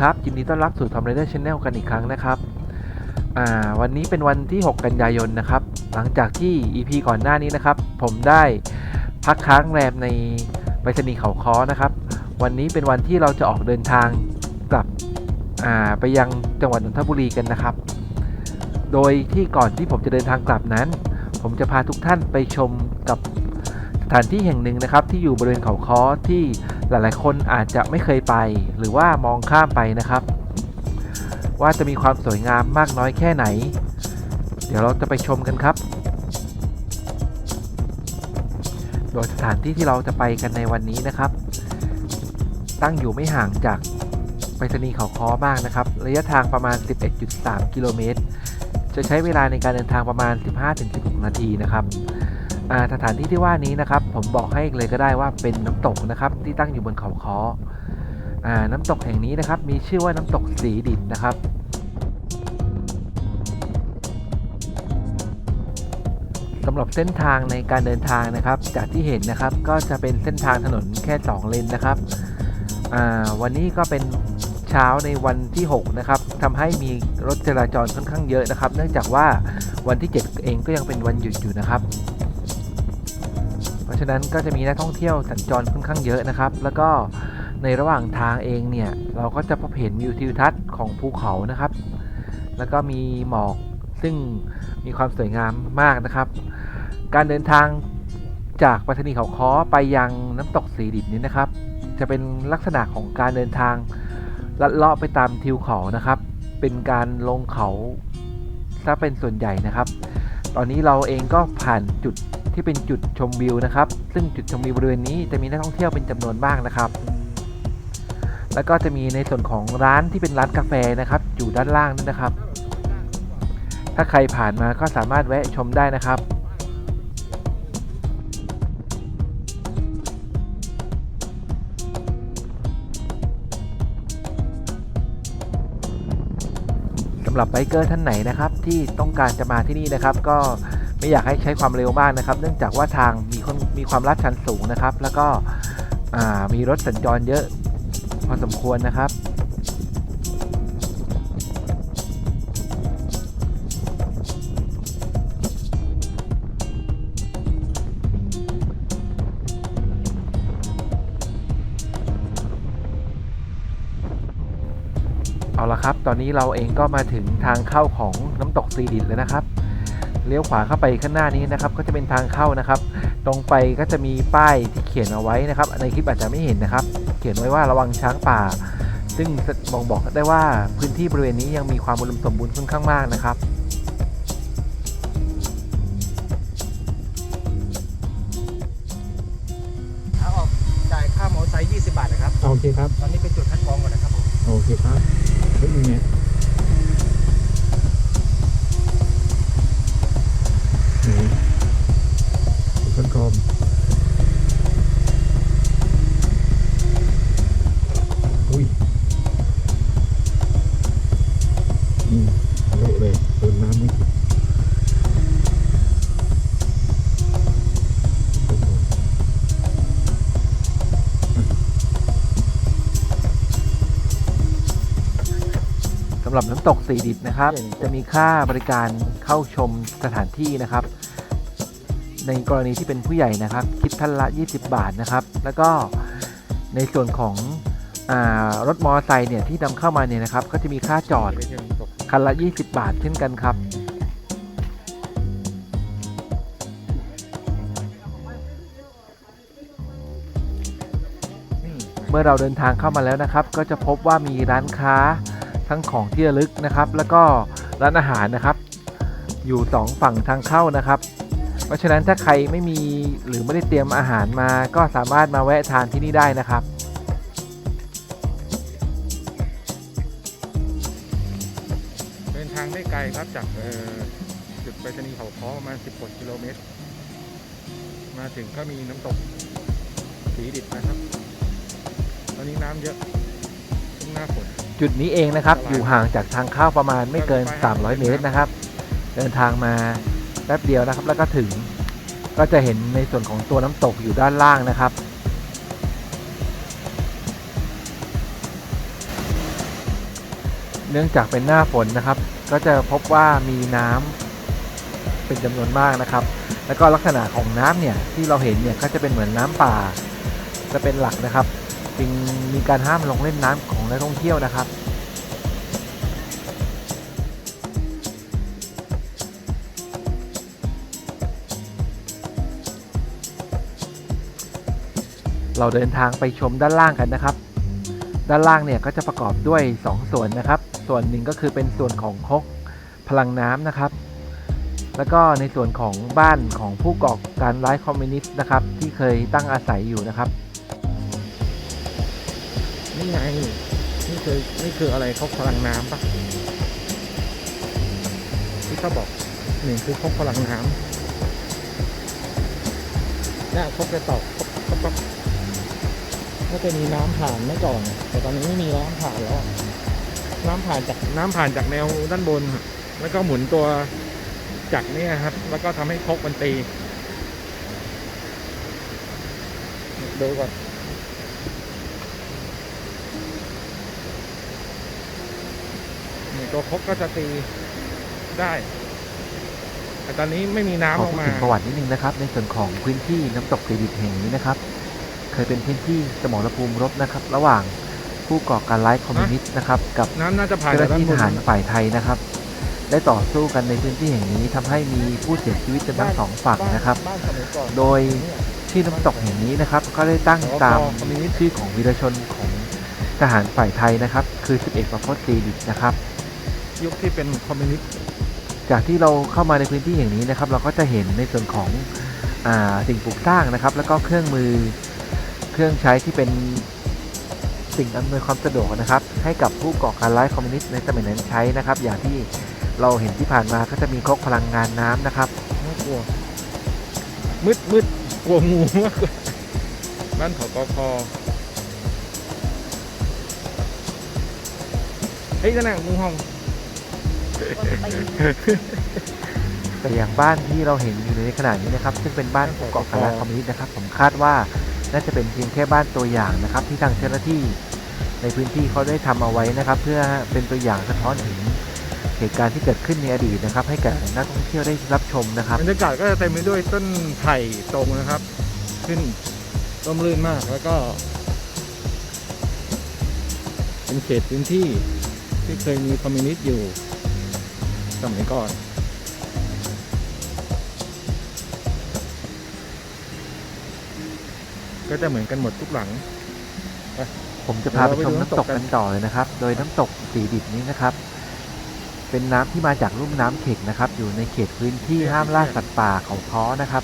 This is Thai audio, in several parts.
ครับ ยินดีต้อนรับสู่ทอมเรเดอร์ชาแนลกันอีกครั้งนะครับอ่าวันนี้เป็นวันที่ 6 กันยายนนะครับ หลังจากที่ EP ก่อนหน้านี้นะครับ ผมได้พักค้างแรมในไปรษณีย์เขาค้อนะครับ วันนี้เป็นวันที่เราจะออกเดินทางกลับอ่าไปยังจังหวัดนนทบุรีกันนะครับ โดยที่ก่อนที่ผมจะเดินทางกลับนั้น ผมจะพาทุกท่านไปชมกับสถานที่แห่งหนึ่งนะครับ ที่อยู่บริเวณเขาค้อที่ หลายๆ คนอาจจะไม่เคยไป หรือว่ามองข้ามไปนะครับ ว่าจะมีความสวยงามมากน้อยแค่ไหน เดี๋ยวเราจะไปชมกันครับ โดยสถานที่ที่เราจะไปกันในวันนี้นะครับ ตั้งอยู่ไม่ห่างจากไปรษณีย์เขาค้อมากนะครับ ระยะทางประมาณ 11.3 กิโลเมตร จะใช้เวลาในการเดินทางประมาณ 15-16 นาทีนะครับ สถานที่ที่ว่านี้นะครับ ผมบอกให้เลยก็ได้ว่าเป็นน้ำตกนะครับ ที่ตั้งอยู่บนเขาคออ่าน้ำตกแห่งนี้นะครับ มีชื่อว่าน้ำตกสีดิบนะครับสำหรับเส้นทางในการเดินทางนะครับ จากที่เห็นนะครับก็จะเป็นเส้นทางถนนแค่ 2 เลนนะครับวันนี้ก็เป็นเช้าในวันที่ 6 นะครับทำให้มีรถจราจรค่อนข้างเยอะนะครับ เนื่องจากว่าวันที่ 7 เองก็ยังเป็นวันหยุดอยู่นะครับ เพราะฉะนั้นก็จะมีนักท่องเที่ยวสัญจรค่อนข้างเยอะนะครับ แล้วก็ในระหว่างทางเองเนี่ยเราก็จะพบเห็นวิวทิวทัศน์ของภูเขานะครับ แล้วก็มีหมอกซึ่งมีความสวยงามมากนะครับ การเดินทางจากปัตตานีเขาค้อไปยังน้ำตกสีดิบนี้นะครับ จะเป็นลักษณะของการเดินทางลัดเลาะไปตามทิวเขานะครับ เป็นการลงเขาถ้าเป็นส่วนใหญ่นะครับ ตอนนี้เราเองก็ผ่านจุด ที่เป็นจุดชมวิวนะครับ ซึ่งจุดชมวิวบริเวณนี้จะมีนักท่องเที่ยวเป็นจำนวนมากนะครับ แล้วก็จะมีในส่วนของร้านที่เป็นร้านกาแฟนะครับ อยู่ด้านล่างนั่นนะครับ ถ้าใครผ่านมาก็สามารถแวะชมได้นะครับสำหรับไบเกอร์ท่านไหนนะครับ ที่ต้องการจะมาที่นี่นะครับ ก็ ไม่อยากให้ใช้ความเร็วมากนะครับ เนื่องจากว่าทางมีคนมีความลาดชันสูงนะครับ แล้วก็มีรถสัญจรเยอะพอสมควรนะครับเอาละครับ ตอนนี้เราเองก็มาถึงทางเข้าของน้ำตกซีดินแล้วนะครับ เลี้ยวขวาเข้าไปข้างหน้านี้นะครับ ก็จะเป็นทางเข้านะครับ ตรงไปก็จะมีป้ายที่เขียนเอาไว้นะครับ ในคลิปอาจจะไม่เห็นนะครับ เขียนไว้ว่าระวังช้างป่า ซึ่งบ่งบอกได้ว่าพื้นที่บริเวณนี้ยังมีความอุดมสมบูรณ์ค่อนข้างมากนะครับขาออกจ่ายค่ามอเตอร์ไซค์20 บาทนะครับ โอเคครับ ตอนนี้เป็นจุดคัดกรองก่อนนะครับผม โอเคครับเฮ้ยยังไงไหนต้นกลมอุ้ยอืมเละเลยโดนน้ำไม่ติดโอ้โห สำ หรับน้ำตกสีดิบนะครับ จะมีค่าบริการเข้าชมสถานที่นะครับ ในกรณีที่เป็นผู้ใหญ่นะครับ คิดท่านละ 20 บาทนะครับ แล้วก็ในส่วนของอารถมอเตอร์ไซค์เนี่ยที่นำเข้ามาเนี่ยนะครับ ก็จะมีค่าจอดไม่ใช่น้ำตกคันละ 20 บาทเช่นกันครับนี่เมื่อเราเดินทางเข้ามาแล้วนะครับ ก็จะพบว่ามีร้านค้า ทั้งของที่ระลึกนะครับ แล้วก็ร้านอาหารนะครับ อยู่สองฝั่งทางเข้านะครับ เพราะฉะนั้นถ้าใครไม่มีหรือไม่ได้เตรียมอาหารมา ก็สามารถมาแวะทานที่นี่ได้นะครับเดินทางไม่ไกลครับจากจุดไปรษณีย์เขาค้อประมาณ10กว่ากิโลเมตรมาถึงก็มีน้ำตกสีดิบนะครับ ตอนนี้น้ำเยอะช่วงหน้าฝน จุดนี้เองนะครับ อยู่ห่างจากทางเข้าประมาณไม่เกิน 300 เมตรนะครับ เดินทางมาแป๊บเดียวนะครับ แล้วก็ถึงก็จะเห็นในส่วนของตัวน้ำตกอยู่ด้านล่างนะครับเนื่องจากเป็นหน้าฝนนะครับ ก็จะพบว่ามีน้ำเป็นจำนวนมากนะครับ แล้วก็ลักษณะของน้ำเนี่ยที่เราเห็นเนี่ยก็จะเป็นเหมือนน้ำป่าจะเป็นหลักนะครับ จึงมีการห้ามลงเล่นน้ำของนักท่องเที่ยวนะครับเราเดินทางไปชมด้านล่างกันนะครับ ด้านล่างเนี่ยก็จะประกอบด้วย 2 ส่วนนะครับ ส่วนหนึ่งก็คือเป็นส่วนของคกพลังน้ำนะครับ แล้วก็ในส่วนของบ้านของผู้ก่อการร้ายคอมมิวนิสต์นะครับ ที่เคยตั้งอาศัยอยู่นะครับ นี่ไงนี่คือนี่คืออะไรเขาพลังน้ำปะที่เขาบอกหนึ่งคือเขาพลังน้ำเนี่ยเขาจะตอกปั๊บก็จะมีน้ำผ่านเมื่อก่อน แต่ตอนนี้ไม่มีน้ำผ่านแล้ว น้ำผ่านจากน้ำผ่านจากแนวด้านบน แล้วก็หมุนตัวจักรเนี่ยครับ แล้วก็ทำให้คกมันตีดูก่อน ตัวครกก็จะตีได้แต่ตอนนี้ไม่มีน้ำขอออกพูดมา ถึงประวัตินิดนึงนะครับ ในส่วนของพื้นที่น้ำตกเสดิตแห่งนี้นะครับ เคยเป็นพื้นที่สมรภูมิรบนะครับ ระหว่างผู้ก่อการร้ายคอมมิวนิสต์นะครับ กับน้ำน่าจะผ่านเจ้าหน้าที่ทหารฝ่ายไทยนะครับ ได้ต่อสู้กันในพื้นที่แห่งนี้ทำให้มีผู้เสียชีวิตกันทั้งสองฝั่งนะครับ โดยที่น้ำตกแห่งนี้นะครับ ก็ได้ตั้งตามชื่อของวีรชนของทหารฝ่ายไทยนะครับ คือสิบเอกประพจน์เสดิตนะครับ ยุคที่เป็นคอมมิวนิสต์จากที่เราเข้ามาในพื้นที่อย่างนี้นะครับ เราก็จะเห็นในส่วนของอาสิ่งปลูกสร้างนะครับ แล้วก็เครื่องมือเครื่องใช้ที่เป็นสิ่งอำนวยความสะดวกนะครับ ให้กับผู้ก่อการร้ายคอมมิวนิสต์ในสมัยนั้นใช้นะครับ อย่างที่เราเห็นที่ผ่านมาก็จะมีครกพลังงานน้ำนะครับน่ากลัวมืดมืดกลัวงูมากกว่าบ้านขอกคเฮ้ยนั่นน่ะงูเห่า แต่อย่างบ้านที่เราเห็นอยู่ในขณะนี้นะครับ ซึ่งเป็นบ้านผู้ก่อการร้าคอมมิวนิสต์นะครับ ผมคาดว่าน่าจะเป็นเพียงแค่บ้านตัวอย่างนะครับ ที่ทางเจ้าหน้าที่ในพื้นที่เขาได้ทำเอาไว้นะครับ เพื่อเป็นตัวอย่างสะท้อนถึงเหตุการณ์ที่เกิดขึ้นในอดีตนะครับ ให้กับนักท่องเที่ยวได้รับชมนะครับบรรยากาศก็จะเต็มไปด้วยต้นไผ่ตรงนะครับ ขึ้นร่มรื่นมากแล้วก็ เป็นเขตพื้นที่ที่เคยมีคอมมิวนิสต์อยู่ สมัยก่อนก็จะเหมือนกันหมดทุกหลัง ผมจะพาไปชมน้ำตกกันต่อเลยนะครับ โดยน้ำตกสีดิบนี้นะครับ เป็นน้ำที่มาจากลุ่มน้ำเข็กนะครับ อยู่ในเขตพื้นที่ห้ามล่าสัตว์ป่าเขาค้อนะครับ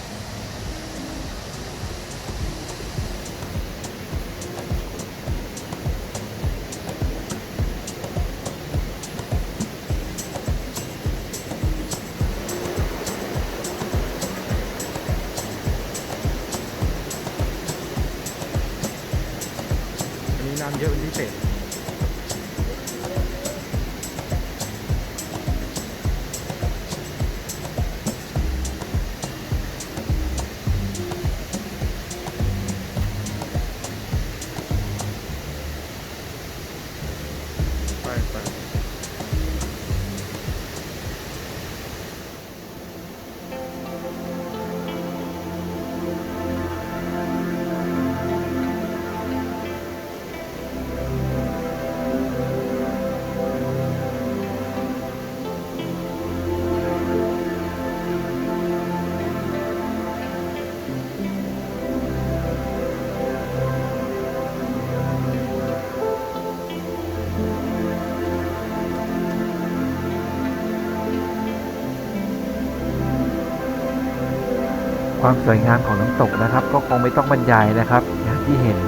ความสวยงามของน้ำตกนะครับ ก็คงไม่ต้องบรรยายนะครับอย่างที่เห็น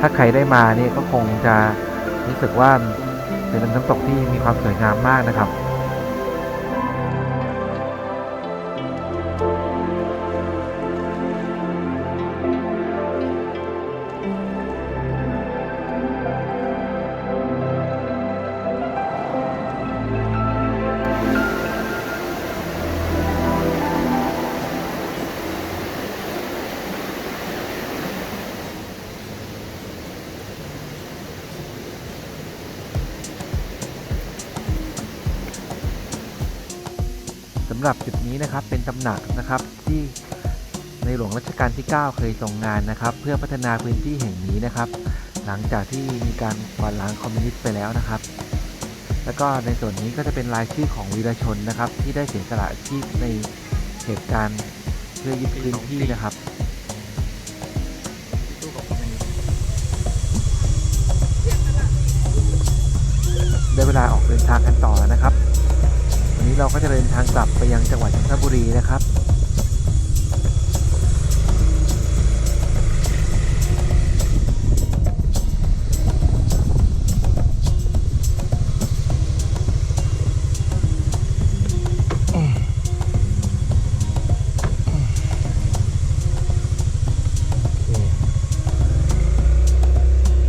ถ้าใครได้มาเนี่ยก็คงจะรู้สึกว่าเป็นน้ำตกที่มีความสวยงามมากนะครับำหรับจุดนี้นะครับเป็นตำหนักนะครับที่ในหลวงรัชกาลที่ 9 เคยทรงงานนะครับ เพื่อพัฒนาพื้นที่แห่งนี้นะครับ หลังจากที่มีการกวาดล้างคอมมิวนิสต์ไปแล้วนะครับ แล้วก็ในส่วนนี้ก็จะเป็นรายชื่อของวีรชนนะครับ ที่ได้เสียสละชีพในเหตุการณ์เพื่อยึดพื้นที่นะครับได้เวลาออกเดินทางกันต่อแล้วนะครับ นี้เราก็จะเดินทางกลับไปยังจังหวัดจันทบุรีนะครับ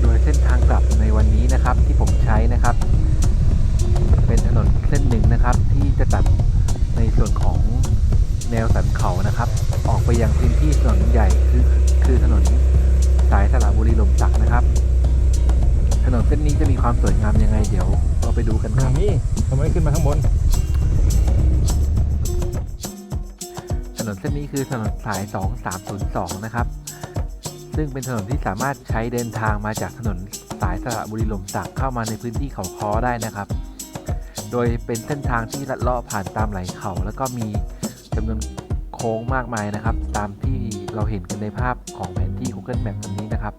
โดยเส้นทางกลับในวันนี้นะครับที่ผมใช้นะครับ จะตัดในส่วนของแนวสันเขานะครับ ออกไปยังพื้นที่ถนนใหญ่คือคือถนนสายสระบุรีลมสักนะครับ ถนนเส้นนี้จะมีความสวยงามยังไงเดี๋ยวเราไปดูกันครับนี่ทำไมขึ้นมาข้างบน ถนนเส้นนี้คือถนนสาย 2302 นะครับ ซึ่งเป็นถนนที่สามารถใช้เดินทางมาจากถนนสายสระบุรีลมสักเข้ามาในพื้นที่เขาค้อได้นะครับ โดยเป็นเส้นทางที่ลัดเลาะผ่านตามไหลเขา แล้วก็มีจำนวนโค้งมากมายนะครับ ตามที่เราเห็นกันในภาพของแผนที่ Google Map อันนี้นะครับ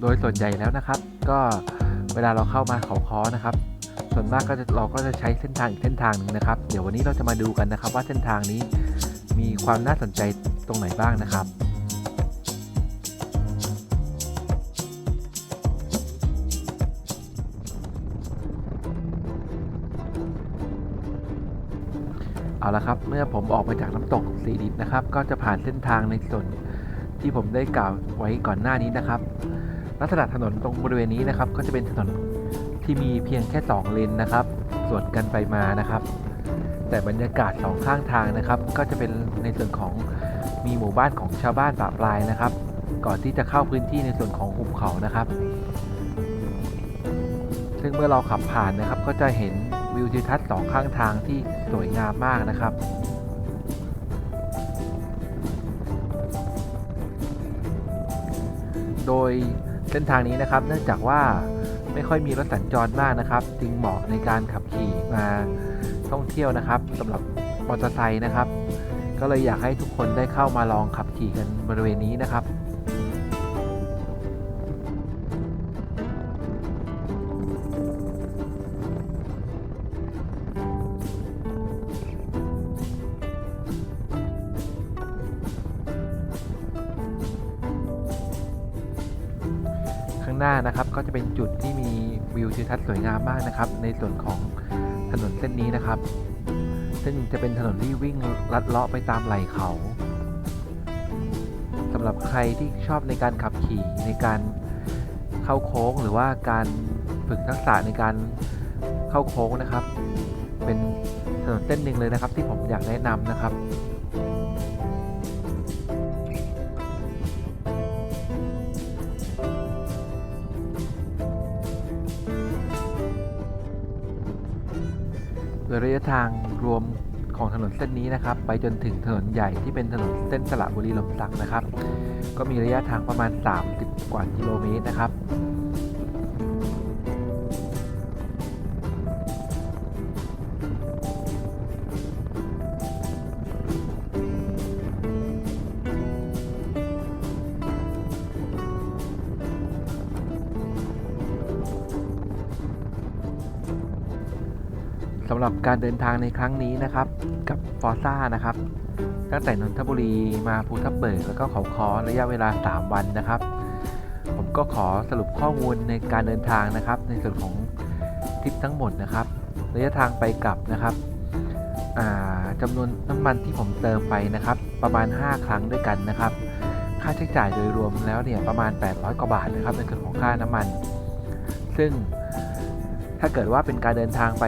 โดยส่วนใหญ่แล้วนะครับ ก็เวลาเราเข้ามาเขาค้อนะครับ ส่วนมากก็จะเราก็จะใช้เส้นทางอีกเส้นทางหนึ่งนะครับ เดี๋ยววันนี้เราจะมาดูกันนะครับ ว่าเส้นทางนี้มีความน่าสนใจตรงไหนบ้างนะครับ เอาละครับ เมื่อผมออกมาจากน้ำตกสีดิบนะครับ ก็จะผ่านเส้นทางในส่วนที่ผมได้กล่าวไว้ก่อนหน้านี้นะครับ ลักษณะถนนตรงบริเวณนี้นะครับ ก็จะเป็นถนนที่มีเพียงแค่ 2 เลนนะครับ สวนกันไปมานะครับ แต่บรรยากาศสองข้างทางนะครับ ก็จะเป็นในส่วนของมีหมู่บ้านของชาวบ้านป่าปลายนะครับ ก่อนที่จะเข้าพื้นที่ในส่วนของหุบเขานะครับ ซึ่งเมื่อเราขับผ่านนะครับก็จะเห็น วิวทิวทัศน์สองข้างทางที่สวยงามมากนะครับโดยเส้นทางนี้นะครับ เนื่องจากว่าไม่ค่อยมีรถสัญจรมากนะครับ จึงเหมาะในการขับขี่มาท่องเที่ยวนะครับสำหรับมอเตอร์ไซค์นะครับ ก็เลยอยากให้ทุกคนได้เข้ามาลองขับขี่กันบริเวณนี้นะครับ หน้านะครับ ก็จะเป็นจุดที่มีวิวทิวทัศน์สวยงามมากนะครับ ในส่วนของถนนเส้นนี้นะครับ ซึ่งจะเป็นถนนที่วิ่งลัดเลาะไปตามไหล่เขาสำหรับใครที่ชอบในการขับขี่ในการเข้าโค้งหรือว่าการฝึกทักษะในการเข้าโค้งนะครับ เป็นถนนเส้นหนึ่งเลยนะครับ ที่ผมอยากแนะนำนะครับ ดยระยะทางรวมของถนนเส้นนี้นะครับ ไปจนถึงถนนใหญ่ที่เป็นถนนเส้นสระบุรีลมสักนะครับ ก็มีระยะทางประมาณ 30 กว่ากิโลเมตรนะครับำหรับการเดินทางในครั้งนี้นะครับ กับฟอร์ซ่านะครับ ตั้งแต่นนทบุรีมาภูทับเบิกแล้วก็เขาคอระยะเวลา 3 วันนะครับ ผมก็ขอสรุปข้อมูลในการเดินทางนะครับ ในส่วนของทริปทั้งหมดนะครับ ระยะทางไปกลับนะครับอ่าจำนวนน้ำมันที่ผมเติมไปนะครับ ประมาณ 5 ครั้งด้วยกันนะครับ ค่าใช้จ่ายโดยรวมแล้วเนี่ยประมาณ 800 กว่าบาทนะครับในส่วนของค่าน้ำมัน ซึ่งถ้าเกิดว่าเป็นการเดินทางไป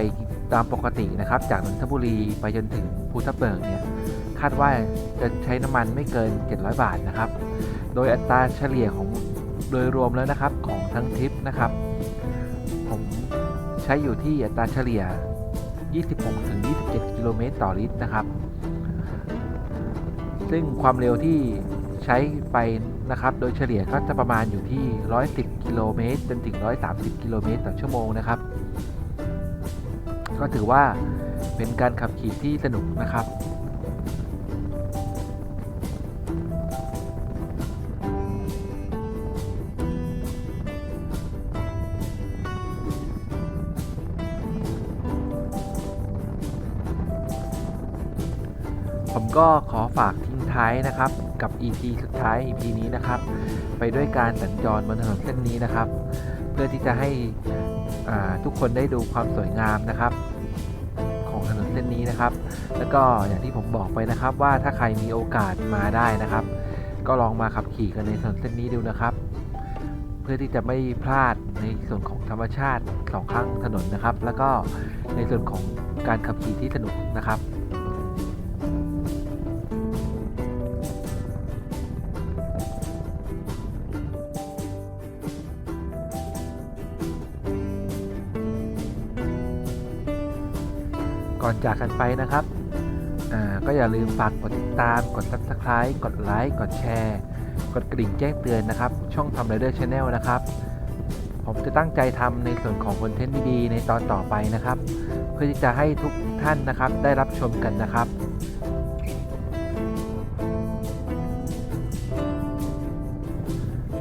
ตามปกตินะครับ จากนนทบุรีไปจนถึงภูทับเบิกเนี่ยคาดว่าจะใช้น้ำมันไม่เกิน 700 บาทนะครับ โดยอัตราเฉลี่ยของโดยรวมแล้วนะครับของทั้งทริปนะครับ ผมใช้อยู่ที่อัตราเฉลี่ย 26-27 กิโลเมตรต่อลิตรนะครับ ซึ่งความเร็วที่ใช้ไปนะครับ โดยเฉลี่ยก็จะประมาณอยู่ที่ 110 กิโลเมตรจนถึง 130 กิโลเมตรต่อชั่วโมงนะครับ ก็ถือว่าเป็นการขับขี่ที่สนุกนะครับผมก็ขอฝากทิ้งท้ายนะครับกับ EP สุดท้าย EP นี้นะครับ ไปด้วยการสัญจรบนถนนเส้นนี้นะครับ เพื่อที่จะให้ทุกคนได้ดูความสวยงามนะครับ เส้นนี้นะครับ แล้วก็อย่างที่ผมบอกไปนะครับ ว่าถ้าใครมีโอกาสมาได้นะครับ ก็ลองมาขับขี่กันในถนนเส้นนี้ดูนะครับ เพื่อที่จะไม่พลาดในส่วนของธรรมชาติสองข้างถนนนะครับ แล้วก็ในส่วนของการขับขี่ที่สนุกนะครับ จากกันไปนะครับก็อย่าลืมฝากกดติดตาม กด subscribe กดไลค์กดแชร์ กดกระดิ่งแจ้งเตือนนะครับ ช่องทำไรเดอร์ชาแนลนะครับ ผมจะตั้งใจทำในส่วนของคอนเทนต์ดีๆในตอนต่อไปนะครับ เพื่อที่จะให้ทุกท่านนะครับได้รับชมกันนะครับ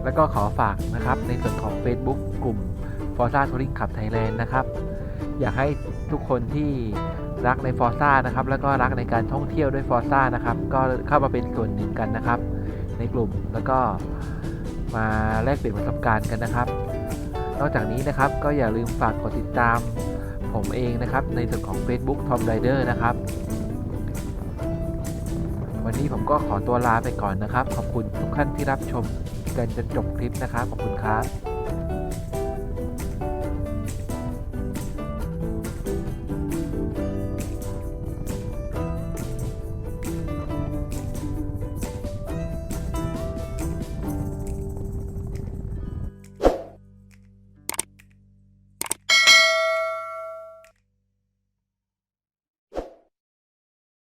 แล้วก็ขอฝากนะครับในส่วนของ Facebook กลุ่ม Forza Touring Club Thailand นะครับ อยากให้ทุกคนที่ รักในฟอร์ซ่านะครับแล้วก็รักในการท่องเที่ยวด้วยฟอร์ซ่านะครับก็เข้ามาเป็นส่วนหนึ่งกันนะครับ ในกลุ่มแล้วก็มาแลกเปลี่ยนประสบการณ์กันนะครับ นอกจากนี้นะครับก็อย่าลืมฝากกดติดตามผมเองนะครับในส่วนของ Facebook Tom Rider นะครับวันนี้ผมก็ขอตัวลาไปก่อนนะครับ ขอบคุณทุกท่านที่รับชมกันจนจบคลิปนะครับ ขอบคุณครับ